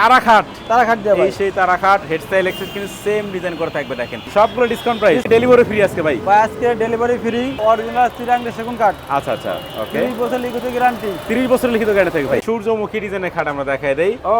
তারা খাট তারা দিয়ে এই সেই তারা খাট হেড স্টাইল এক্সেস কিন্তু সেম ডিজাইন করে থাকবে দেখেন। সবগুলো ডিসকাউন্ট প্রাইস ডেলিভারি ফ্রি আজকে ভাই? ভাই আজকে ডেলিভারি ফ্রি অরিজিনাল সেগুন কাঠ। আচ্ছা আচ্ছা ওকে তিরিশ বছর লিখিত গ্যারান্টি তিরিশ বছর লিখিত গাড়ি থাকবে ভাই। সূর্যমুখী ডিজাইনের খাট আমরা দেখাই দেই। ও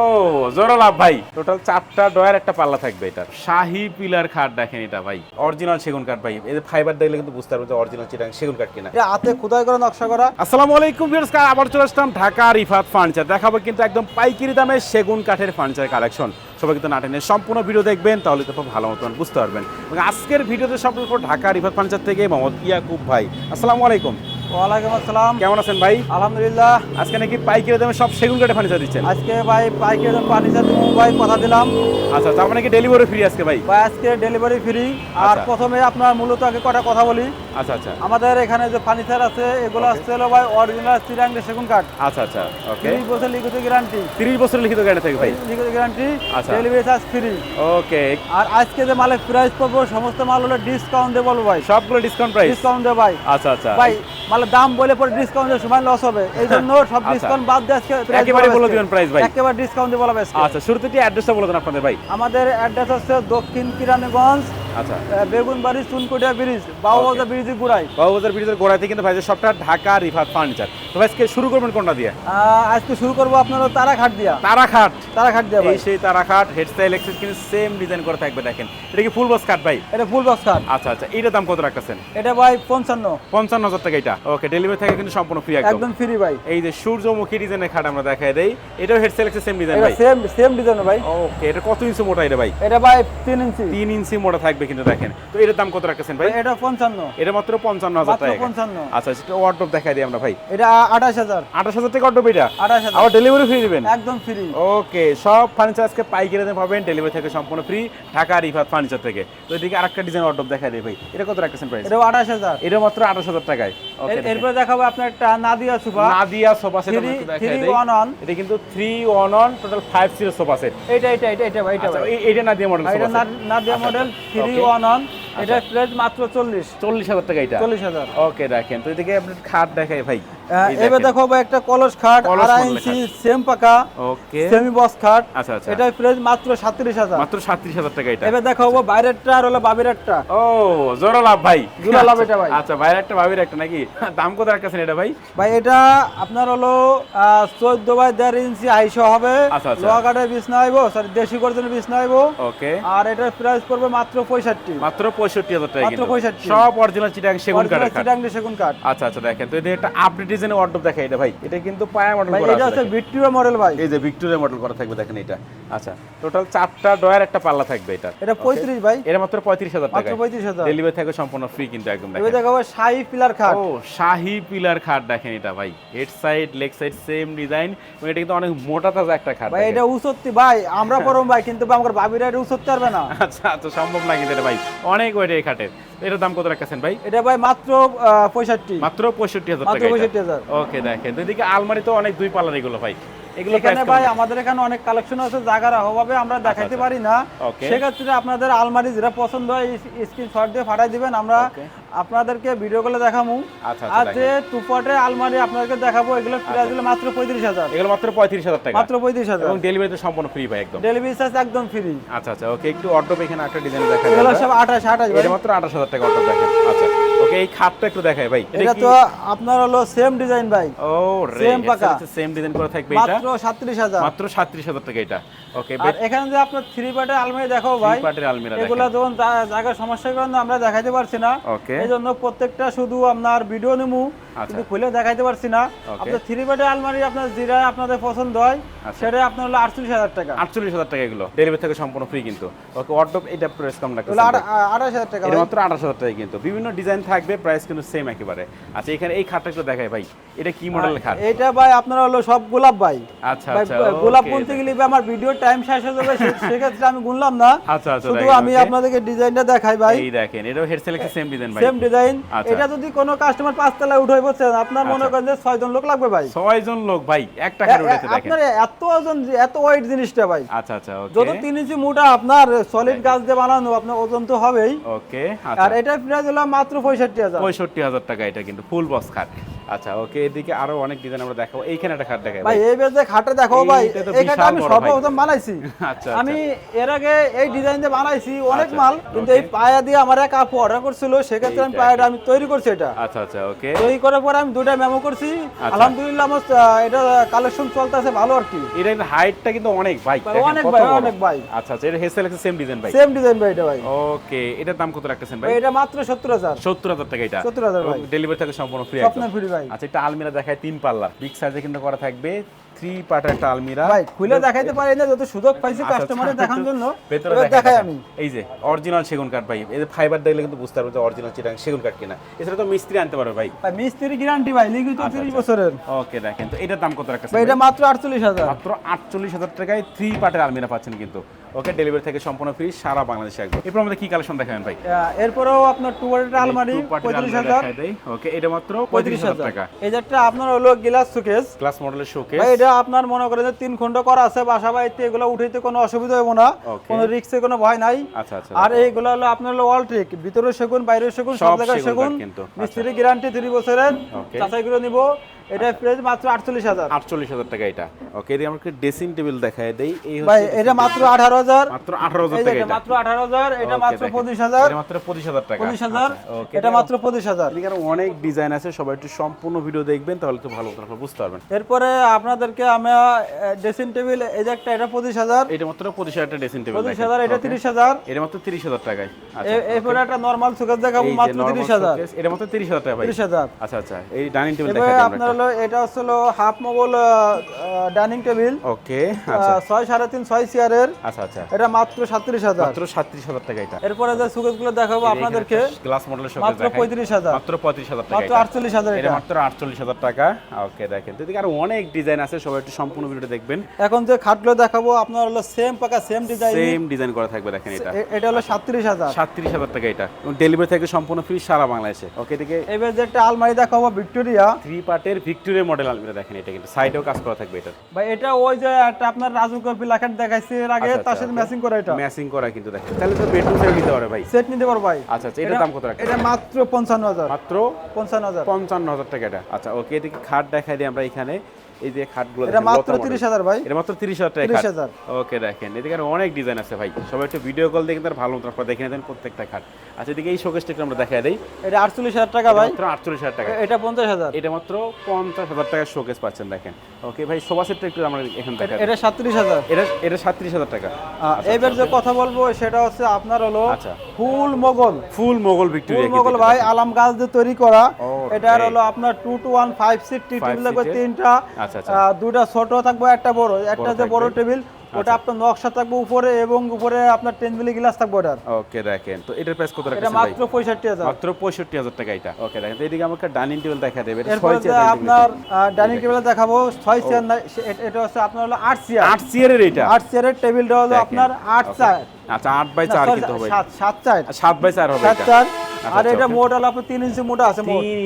লাভ ভাই। টোটাল চারটা ডয়ার একটা পাল্লা থাকবে এটা। শাহি পিলার খাট দেখেন এটা ভাই। অরিজিনাল সেগুন কাঠ ভাই। এই ফাইবার দেখলে কিন্তু বুঝতে পারবেন যে অরিজিনাল চিটাং সেগুন কাঠ কিনা। এটা হাতে খোদাই করে নকশা করা। আসসালামু আলাইকুম ভিউয়ার্স আবার চলে আসলাম ঢাকা রিফাত ফার্নিচার। দেখাবো কিন্তু একদম পাইকারি দামে সেগুন কাঠের ফার্নিচার কালেকশন সবাই কিন্তু নাটেনের সম্পূর্ণ ভিডিও দেখবেন, তাহলে তো খুব ভালো মতন বুঝতে পারবেন। এবং আজকের ভিডিওতে সম্পর্ক ঢাকা রিভার ফার্নিচার থেকে মোহাম্মদ ইয়াকুব ভাই। আসসালামু আলাইকুম। ওয়ালাইকুম আসসালাম। কেমন আছেন ভাই? আলহামদুলিল্লাহ। আজকে নাকি পাইকারি দামে সব সেগুন কাঠের ফার্নিচার দিচ্ছেন? আজকে ভাই পাইকারি দাম ফার্নিচার দিব ভাই কথা দিলাম। আচ্ছা তার মানে কি ডেলিভারি ফ্রি আজকে ভাই? ভাই আজকে ডেলিভারি ফ্রি আর আচ্ছা। প্রথমে আপনার মূলত আগে কটা কথা বলি। আচ্ছা আচ্ছা। আমাদের এখানে যে ফার্নিচার আছে এগুলো আসছে হলো ভাই অরিজিনাল চিরাঙ্গে সেগুন কাঠ। আচ্ছা আচ্ছা ওকে বছর লিখিত গ্যারান্টি বছর লিখিত ভাই? লিখিত গ্যারান্টি আচ্ছা। ডেলিভারি চার্জ ফ্রি ওকে আর আজকে যে মালের প্রাইস পাবো সমস্ত মাল হলো ডিসকাউন্ট দেবো ভাই। সবগুলো ডিসকাউন্ট প্রাইস ডিসকাউন্ট দেবো ভাই। আচ্ছা আচ্ছা। ভাই মালের দাম বলে পরে ডিসকাউন্ট সময় লস হবে এই জন্য সব আচ্ছা। ডিসকাউন্ট বাদ দিয়ে আজকে একেবারে বলে। দিবেন প্রাইস ভাই। একেবারে ডিসকাউন্ট দিয়ে বলা হবে। আচ্ছা শুরুতে অ্যাড্রেসটা বলে দেন আপনাদের ভাই আমাদের অ্যাড্রেস হচ্ছে দক্ষিণ কিরানীগঞ্জ আচ্ছা। বেগুনবাড়ি চুনকুটিয়া ব্রিজ বাউবাজা ব্রিজের গোড়ায়। বাবুবাজার ব্রিজের গোড়াতে কিন্তু ভাই সবটা ঢাকা রিফাত ফার্নিচার। তো আজকে শুরু করবেন কোনটা দিয়ে? আজকে শুরু করব আপনার তারাখাট দিয়া। তারা খাট দিয়া এই সেই তারা খাট হেড স্টাইল এক্সেস কিন্তু সেম ডিজাইন করে থাকবে দেখেন। এটা কি ফুল বক্স কাট ভাই? এটা ফুল বক্স খাট আচ্ছা আচ্ছা। এইটার দাম কত রাখতেছেন? এটা ভাই পঞ্চান্ন। পঞ্চান্ন হাজার টাকা এটা। ওকে ডেলিভারি থাকে কিন্তু সম্পূর্ণ ফ্রি একদম। ফ্রি ভাই। এই যে সূর্যমুখী ডিজাইনের খাট আমরা দেখাই দেই। এটাও head style access same design ভাই। সেম সেম ডিজাইন ভাই। ওকে এটা কত ইঞ্চি মোটা এটা ভাই? এটা ভাই তিন ইঞ্চি। তিন ইঞ্চি মোটা থাকবে কিন্তু দেখেন। তো এটার দাম কত রাখতেছেন ভাই? এটা পঞ্চান্ন। এটা মাত্র পঞ্চান্ন হাজার টাকা। 55 আচ্ছা সেটা ওয়ার্ডরোব দেখাই দিই আমরা ভাই। এটা আঠাশ হাজার। আঠাশ হাজার টাকা ওয়ার্ডরোব এটা? আঠাশ হাজার। আবার ডেলিভারি ফ্রি দিবেন? একদম ফ্রি ওকে সব ফার্নিচার আজকে পাইকারি পাবেন ডেলিভারি থেকে সম্পূর্ণ ফ্রি ঢাকা রিফাত ফার্নিচার থেকে। তো এদিকে আরেকটা ডিজাইন ওয়ার্ডরোব দেখাই দিই ভাই। এটা কত রাখতেছেন প্রাইস এটাও আঠাশ হাজার। এটা মাত্র আঠাশ হাজার টাকায়। এরপরে দেখাবো আপনার একটা Nadia sofa Nadia sofa set দেখাই দিই। এটা কিন্তু three one one total five zero sofa set এটা এটা এটা ভাই এটা ভাই। এইটা নাদিয়া মডেল এটা না- নাদিয়া আচ্ছা, মডেল থ্রি। ওয়ান ওয়ান এটা প্রাইস মাত্র চল্লিশ। চল্লিশ হাজার টাকা এটা? চল্লিশ হাজার। ওকে রাখেন। তো এদিকে আপনার খাট দেখাই ভাই। এবার দেখো একটা কলস খাট আড়াই ইঞ্চি সেম পাকা ওকে। সেমি বক্স খাট। আচ্ছা আচ্ছা। এটা প্রাইস মাত্র সাতত্রিশ হাজার। মাত্র সাতত্রিশ হাজার টাকা এটা। এবার দেখো বাইরেরটা আর হলো বাবিরেরটা। ও জোড়া লাভ ভাই। জোড়া লাভ এটা ভাই। আচ্ছা ভাইয়ের একটা ভাবির একটা নাকি? দাম কত রাখতেছেন এটা ভাই? ভাই এটা আপনার হলো চোদ্দ বাই দেড় ইঞ্চি আইসো হবে। আচ্ছা, আচ্ছা। লোহা কাঠের বিছনা আইব সরি দেশি গর্জনের বিছনা আইব ওকে। আর এটার প্রাইস পড়বে মাত্র পঁয়ষট্টি। মাত্র পঁয়ষট্টি হাজার টাকা মাত্র কিন্তু। 65 সব অরিজিনাল চিটাং সেগুন কাঠের খাট। চিটাংলি সেগুন কাঠ। আচ্ছা আচ্ছা দেখেন। তো এদের একটা আপডেট ডিজাইনের ওয়ার্ডরোব দেখাই এটা ভাই। এটা কিন্তু পায়া মডেল এটা হচ্ছে ভিক্টোরিয়া মডেল ভাই। এই যে ভিক্টোরিয়া মডেল করা থাকবে দেখেন এটা। আচ্ছা টোটাল চারটা ডয়ার একটা পাল্লা থাকবে এটা এটা পঁয়ত্রিশ ভাই। এটা মাত্র পঁয়ত্রিশ হাজার টাকা পঁয়ত্রিশ হাজার। ডেলিভারি থাকে সম্পূর্ণ ফ্রি কিন্তু একদম দেখেন। দেখো শাহি পিলার খাট। ও শাহি পিলার খাট দেখেন এটা ভাই। Head side leg side same design এটা কিন্তু অনেক মোটা তাজা একটা খাট ভাই এটা উসত্তি ভাই আমরা করম ভাই কিন্তু আমার বাবিরা এটা উসত্তি পারবে না। আচ্ছা আচ্ছা সম্ভব না কিন্তু এটা ভাই। অনেক ওয়েট এই খাটের। এটার দাম কত রাখতেছেন ভাই? এটা ভাই মাত্র পঁয়ষট্টি। মাত্র পঁয়ষট্টি হাজার টাকা ওকে দেখেন। তো এদিকে আলমারি তো অনেক দুই পাল্লার এগুলো ভাই। এগুলো এখানে ভাই আমাদের এখানে অনেক কালেকশন আছে জায়গার অভাবে আমরা দেখাইতে আচ্ছা। পারি না। সেক্ষেত্রে আপনাদের আলমারি যেটা পছন্দ হয় স্ক্রিনশট দিয়ে পাঠাই দিবেন। আমরা আপনাদেরকে ভিডিও করে দেখাবো আচ্ছা আর আচ্ছা যে আলমারি আপনাদেরকে দেখাবো এগুলো প্রাইস দিলে মাত্র পঁয়ত্রিশ হাজার। এগুলো মাত্র পঁয়ত্রিশ হাজার টাকা। মাত্র পঁয়ত্রিশ হাজার। এবং ডেলিভারি তো সম্পূর্ণ ফ্রি ভাই একদম। ডেলিভারি চার্জ একদম ফ্রি আচ্ছা আচ্ছা ওকে একটু অর্ডার এখানে একটা ডিজাইন দেখা এগুলো সব আঠাশ আঠাশ ভাই। মাত্র আঠাশ হাজার টাকা অর্ডার দেখেন। আচ্ছা। ওকে এই খাটটা একটু দেখায় ভাই। এটা তো আপনার হলো সেম ডিজাইন ভাই। ও রে সেম পাকা। সেম ডিজাইন করা থাকবে এটা? মাত্র সাতত্রিশ হাজার। মাত্র সাতত্রিশ হাজার টাকা এটা। ওকে আর এখানে যে আপনার থ্রি পার্টের আলমারি দেখো ভাই পার্টের আলমিরা এগুলা যখন জায়গার সমস্যার কারণে আমরা দেখাইতে পারছি না। ওকে। এই জন্য প্রত্যেকটা শুধু আপনার ভিডিও আচ্ছা। কিন্তু খুলে দেখাইতে পারছি না. আপনার থ্রি বেডের আলমারি আপনার যেটা আপনাদের পছন্দ হয় আচ্ছা। সেটা আপনার হলো আটচল্লিশ হাজার টাকা। আটচল্লিশ হাজার টাকা এগুলো। ডেলিভারি থেকে সম্পূর্ণ ফ্রি কিন্তু। ওকে অর্ডার এটা প্রাইস কম আট- আঠাশ হাজার টাকা এটা মাত্র আঠাশ হাজার টাকা কিন্তু। বিভিন্ন ডিজাইন থাকবে প্রাইস কিন্তু সেম একেবারে। আচ্ছা এখানে এই খাটটা একটু দেখাই ভাই। এটা কি মডেলের খাট? এইটা ভাই আপনার হলো সব গোলাপ ভাই। আচ্ছা আচ্ছা গোলাপ গুনতে গেলে আমার ভিডিও টাইম শেষ হয়ে যাবে সেক্ষেত্রে আমি গুনলাম না। আচ্ছা আচ্ছা শুধু আমি। আপনাদেরকে ডিজাইনটা দেখাই ভাই। এই দেখেন এটাও হেড সেলেক্ট সেম ডিজাইন ভাই। সেম ডিজাইন আচ্ছা। এটা যদি কোনো কাস্টমার পাঁচতলায় উঠে বলছেন আপনার মনে আচ্ছা। করেন যে ছয় জন লোক লাগবে ভাই। ছয় জন লোক ভাই একটা খাট উঠেছে দেখেন। আপনার এত ওজন এত ওয়েট জিনিসটা ভাই। আচ্ছা আচ্ছা যত ওকে তিন ইঞ্চি মোটা আপনার সলিড গাছ দিয়ে বানানো আপনার ওজন তো হবেই। ওকে আর এটা এটার প্রাইস হলো মাত্র পঁয়ষট্টি হাজার। পঁয়ষট্টি হাজার টাকা এটা কিন্তু ফুল বক্স খাট। আচ্ছা ওকে এদিকে আরও অনেক ডিজাইন আমরা দেখাবো। এইখানে একটা খাট দেখাই ভাই এই বেজে খাটে দেখো ভাই এইটা এই খাটে আমি সর্বপ্রথম বানাইছি। আচ্ছা আমি এর আগে এই ডিজাইন দিয়ে বানাইছি অনেক আচ্ছা, মাল কিন্তু এই পায়া দিয়ে আমার এক আপু অর্ডার করছিল সেক্ষেত্রে আমি পায়াটা আমি তৈরি করছি এটা। আচ্ছা আচ্ছা ওকে তৈরি করার পরে আমি মেমো করছি। আচ্ছা। আলহামদুলিল্লাহ আমার এটা কালেকশন চলতেছে ভালো আর কি। এটা হাইটটা কিন্তু অনেক ভাই অনেক ভাই, অনেক ভাই। আচ্ছা আচ্ছা এটা হেসেল সেম ডিজাইন ভাই সেম ডিজাইন ভাই এটা ভাই। ওকে এটার দাম কত রাখতেছেন ভাই? এটা মাত্র সত্তর হাজার। সত্তর হাজার টাকা এটা। 70,000 ভাই। ডেলিভারি থাকে সম্পূর্ণ ফ্রি ফ্রি ভাই। আচ্ছা এটা আলমিরা দেখায় তিন পাল্লা বিগ সাইজে কিন্তু করা থাকবে। থ্রি পার্টের একটা আলমিরা। ভাই খুলে দেখাইতে পারি না যত সুযোগ পাইছি আচ্ছা, কাস্টমারে আচ্ছা, জন্য ভেতরে দেখাই আমি। এই যে অরিজিনাল সেগুন কাঠ ভাই। এই যে ফাইবার দেখলে কিন্তু বুঝতে পারবে যে অরিজিনাল চিটাং সেগুন কাঠ কিনা। এছাড়া তো মিস্ত্রি আনতে পারবে ভাই। ভাই মিস্ত্রি গ্যারান্টি ভাই লিখিত আচ্ছা, তিরিশ আচ্ছা। বছরের। ওকে দেখেন। তো এটার দাম কত রাখতেছেন ভাই? এটা মাত্র আটচল্লিশ হাজার। মাত্র আটচল্লিশ হাজার টাকায় থ্রি পার্টের আলমিরা পাচ্ছেন কিন্তু। ওকে ডেলিভারি থেকে সম্পূর্ণ ফ্রি সারা বাংলাদেশে একদম। এরপর আমাদের কি কালেকশন দেখাবেন ভাই? এরপরেও আপনার টুয়ারের আলমারি পঁয়ত্রিশ হাজার। ওকে এটা মাত্র পঁয়ত্রিশ পঁয়ত্রিশ হাজার হাজার। টাকা। এই যে একটা আপনার হলো গ্লাস সুকেস ক্লাস মডেলের শোকেস ভাই এটা আপনার মনে করেন যে তিন খন্ড করা আছে বাসা বাড়িতে এগুলো উঠাইতে কোনো অসুবিধা হবে না. কোনো রিক্সে কোনো ভয় নাই। আচ্ছা আচ্ছা আর এইগুলো হলো আপনার হলো ওয়াল ট্রিক ভিতরে সেগুন বাইরে সেগুন সব জায়গায় সেগুন। আচ্ছা। মিস্ত্রি গ্যারান্টি তিরিশ বছরের। Okay. চাচাই করে নিব। এটা প্রাইস মাত্র আটচল্লিশ হাজার। আটচল্লিশ হাজার টাকা এটা। ওকে এদিকে আমরা ড্রেসিং টেবিল দেখায় দেই। এই ভাই এটা মাত্র আঠারো হাজার। মাত্র আঠারো হাজার এই যে টাকা এটা মাত্র আঠারো হাজার এটা মাত্র দেখেন। পঁচিশ হাজার। এটা মাত্র পঁচিশ হাজার টাকা। পঁচিশ হাজার আচ্ছা, এটা মাত্র পঁচিশ হাজার। এদিকে আরও অনেক ডিজাইন আছে সবাই একটু সম্পূর্ণ ভিডিও দেখবেন তাহলে তো ভালো বুঝতে পারবেন। এরপরে আপনাদেরকে আমি ড্রেসিং টেবিল এই যে একটা এটা পঁচিশ হাজার। এটা মাত্র পঁচিশ হাজার টাকা ড্রেসিং টেবিল পঁচিশ হাজার এটা তিরিশ হাজার। এটা মাত্র তিরিশ হাজার টাকায়। আচ্ছা এরপরে একটা নর্মাল সুকেস দেখাবো মাত্র normal তিরিশ হাজার। showcase, এটা মাত্র তিরিশ হাজার টাকা ভাই। তিরিশ হাজার। আচ্ছা আচ্ছা এই ডাইনিং টেবিল দেখাই আপনার হলো এটা হলো half Mughal dining table. Okay আচ্ছা। ছয় সাড়ে তিন ছয় চেয়ারের। আচ্ছা আচ্ছা। এটা মাত্র হাজার। মাত্র হাজার টাকা এটা। এরপরে যে গুলো দেখাবো আপনাদেরকে গ্লাস মডেলের মাত্র পঁয়ত্রিশ হাজার। মাত্র পঁয়ত্রিশ হাজার টাকা মাত্র আটচল্লিশ হাজার এটা মাত্র আটচল্লিশ হাজার টাকা। ওকে দেখেন। তো এদিকে আরও অনেক ডিজাইন আছে সবাই একটু সম্পূর্ণ ভিডিওটা দেখবেন। এখন যে খাটগুলো দেখাবো আপনার হলো সেম পাকা সেম ডিজাইন সেম ডিজাইন করা থাকবে দেখেন এটা। এটা হলো সাতত্রিশ হাজার। সাতত্রিশ হাজার টাকা এটা। ডেলিভারি থেকে সম্পূর্ণ ফ্রি সারা বাংলাদেশে। ওকে এদিকে এবার যে একটা আলমারি দেখাবো ভিক্টোরিয়া। থ্রি পার্টের ভিক্টোরিয়া মডেল আলমিরা দেখেন এটা কিন্তু। সাইডেও কাজ করা থাকবে এটা। ভাই এটা ওই যে একটা আপনার রাজুর কপি লাখান দেখাইছে এর আগে আচ্ছা, তার আচ্ছা, সাথে okay. ম্যাচিং করা এটা। ম্যাচিং করা কিন্তু দেখেন। তাহলে তো বেডরুম সেট নিতে পারে ভাই। সেট নিতে পারো ভাই। আচ্ছা আচ্ছা এটা- দাম কত রাখেন এটা মাত্র পঞ্চান্ন হাজার। মাত্র পঞ্চান্ন হাজার। পঞ্চান্ন হাজার টাকা এটা। আচ্ছা ওকে এদিকে খাট দেখাই দিই আমরা এখানে। এই যে খাটগুলো এটা মাত্র লতা model। তিরিশ হাজার ভাই। এটা মাত্র তিরিশ হাজার টাকা তিরিশ খাট। হাজার। ওকে দেখেন এদিকে অনেক ডিজাইন আছে ভাই। সবাই একটু ভিডিও কল দেখেন তার ভালো মতো আপনারা দেখে নেবেন প্রত্যেকটা খাট। আচ্ছা এদিকে এই শোকেসটা একটু আমরা দেখাই দিই। এটা আটচল্লিশ হাজার টাকা ভাই। মাত্র আটচল্লিশ হাজার টাকা। এটা পঞ্চাশ হাজার। এটা মাত্র পঞ্চাশ হাজার টাকার শোকেস পাচ্ছেন দেখেন। ওকে ভাই সোফা সেটটা একটু আমরা এখানে দেখা এটা সাতত্রিশ হাজার। এটা এটা সাতত্রিশ হাজার টাকা। এবার যে কথা বলব সেটা হচ্ছে আপনার হলো আচ্ছা। Full Mughal. Full Mughal full Victoria Mughal ভাই আলাম গাছ দিয়ে তৈরি করা. এটার হলো আপনার two two one five seat tea table তিনটা। আচ্ছা, আচ্ছা। দুটা ছোট থাকবে একটা বড়। একটা যে বড় টেবিল ওটা আপনার নকশা থাকবে উপরে এবং উপরে আপনার টেনবিলি গ্লাস থাকবে ওটার। ওকে দেখেন। তো এটার প্রাইস কত রাখছেন মাত্র পঁয়ষট্টি হাজার। মাত্র পঁয়ষট্টি হাজার টাকা এটা। ওকে দেখেন। এদিকে আমাকে ডাইনিং টেবিল দেখা দেবে। এটা এরপরে ছয় যে চেয়ার আপনার ডাইনিং টেবিল দেখাবো ছয় চেয়ার না এটা- হচ্ছে আপনার হলো আট চেয়ার আট চেয়ারের এটা? আট চেয়ারের টেবিলটা হলো আপনার আট Okay. চার আচ্ছা আট বাই না, চার কিন্তু হবে। সাত সাত চার সাত বাই চার হবে সাত এটা। চার আচ্ছা, আর আচ্ছা, এটা. মোট ইঞ্চি মোটা আছে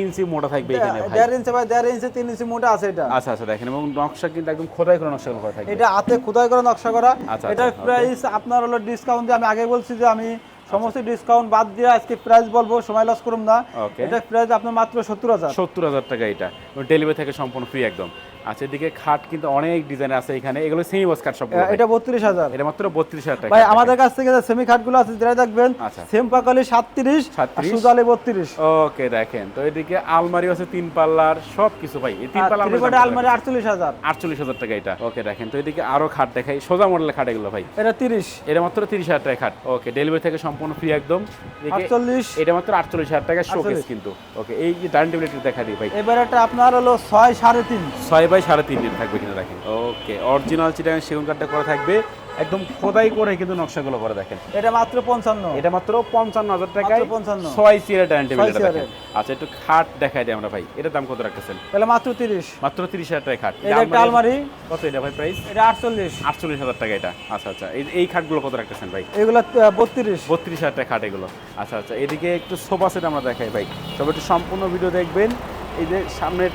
ইঞ্চি মোটা থাকবে এখানে ভাই। ইঞ্চি বাই ইঞ্চি ইঞ্চি মোটা আছে এটা। আচ্ছা আচ্ছা দেখেন এবং নকশা কিন্তু একদম খোদাই করে নকশা করা থাকবে। এটা হাতে খোদাই করে নকশা করা। আচ্ছা, আচ্ছা, প্রাইস আপনার হলো ডিসকাউন্ট দিয়ে আমি আগে বলছি যে আমি সমস্ত ডিসকাউন্ট বাদ দিয়ে আজকে প্রাইস বলব সময় লস করুন না। এটা প্রাইস আপনার মাত্র সত্তর হাজার। সত্তর হাজার টাকা এটা। ডেলিভারি থেকে সম্পূর্ণ ফ্রি একদম। আচ্ছা এদিকে খাট কিন্তু অনেক ডিজাইন আছে এখানে। এগুলো সেমি বস খাট সব এটা বত্রিশ হাজার। এটা মাত্র বত্রিশ হাজার টাকা ভাই আমাদের কাছ থেকে যে সেমি খাটগুলো আছে যেটা দেখবেন আচ্ছা। সেম পাকালি সাতত্রিশ 37 সুজালি বত্রিশ। ওকে দেখেন। তো এদিকে আলমারি আছে তিন পাল্লার সব কিছু ভাই। এই তিন পাল্লা ত্রিপটে আলমারি আটচল্লিশ হাজার। আটচল্লিশ হাজার টাকা এটা। ওকে দেখেন। তো এদিকে আরও খাট দেখাই। সোজা মডেলের খাট এগুলো ভাই। এটা তিরিশ। এটা মাত্র তিরিশ হাজার টাকা খাট। ওকে ডেলিভারি থেকে সম্পূর্ণ ফ্রি একদম। এদিকে আটচল্লিশ। এটা মাত্র আটচল্লিশ হাজার টাকা শোকেস কিন্তু। ওকে এই যে ডাইনিং টেবিল দেখা দিই ভাই। এবার এটা আপনার হলো ছয় সাড়ে তিন। ছয় বাই সাড়ে তিন দিন থাকবে কিন্তু দেখেন ওকে অরিজিনাল চিটাং সেগুন কাঠটা করা থাকবে। একদম খোদাই করে কিন্তু নকশাগুলো করে দেখেন। এটা মাত্র পঞ্চান্ন। এটা মাত্র পঞ্চান্ন হাজার টাকায় 55 ছয় চেয়ারের ডাইনিং টেবিল দেখেন। আচ্ছা একটু খাট দেখাই দিই আমরা ভাই। এটার দাম কত রাখতেছেন? তাহলে মাত্র তিরিশ। মাত্র তিরিশ হাজার টাকা খাট। এটা একটা আলমারি। কত এটা ভাই প্রাইস এটা আটচল্লিশ। আটচল্লিশ হাজার টাকা এটা। আচ্ছা আচ্ছা। এই এই খাটগুলো কত রাখতেছেন ভাই? এগুলো বত্রিশ। বত্রিশ হাজার টাকা খাট এগুলো। আচ্ছা আচ্ছা। এদিকে একটু সোফা সেট আমরা দেখাই ভাই। সবাই একটু সম্পূর্ণ ভিডিও দেখবেন। এই যে সামনের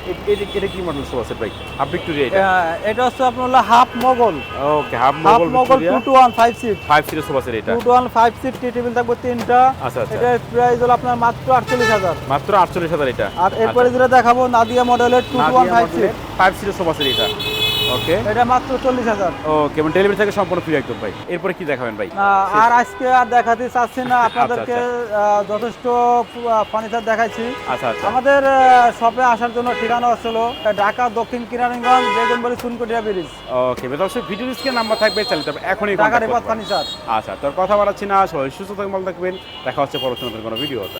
এটা কি মডেল শো আছে ভাই? হাফ ভিক্টোরিয়া এটা? এটা হচ্ছে আপনার হলো half Mughal. Okay half Mughal Mughal two two one five seat five সিটের সোফা সেট এটা? Two two one five seat tea table থাকবে তিনটা। আচ্ছা আচ্ছা। এটার প্রাইস হলো আপনার মাত্র আটচল্লিশ হাজার। মাত্র আটচল্লিশ হাজার এটা। আর এরপরে যেটা দেখাবো নাদিয়া মডেলের two two one five seat five সিটের সোফা সেট এটা। ওকে। এটা মাত্র চল্লিশ হাজার। ওকে এবং ডেলিভারি থেকে সম্পূর্ণ ফ্রি একদম ভাই। এরপরে কি দেখাবেন ভাই? আর আজকে আর দেখাতে চাচ্ছি না আপনাদেরকে যথেষ্ট ফার্নিচার দেখাইছি আচ্ছা আচ্ছা। আমাদের শপে আসার জন্য ঠিকানা হচ্ছিল ঢাকা দক্ষিণ কিরানীগঞ্জ বেগুনবাড়ি সুনকুটিয়া ব্রিজ। ওকে অবশ্যই ভিডিও স্ক্রিনে নাম্বার থাকবে চালিয়ে যাবে এখনই ঢাকা রেপাত ফার্নিচার আচ্ছা তোর কথা বাড়াচ্ছি না সবাই সুস্থ থাকবেন ভালো থাকবেন। দেখা হচ্ছে পরবর্তী কোনো ভিডিও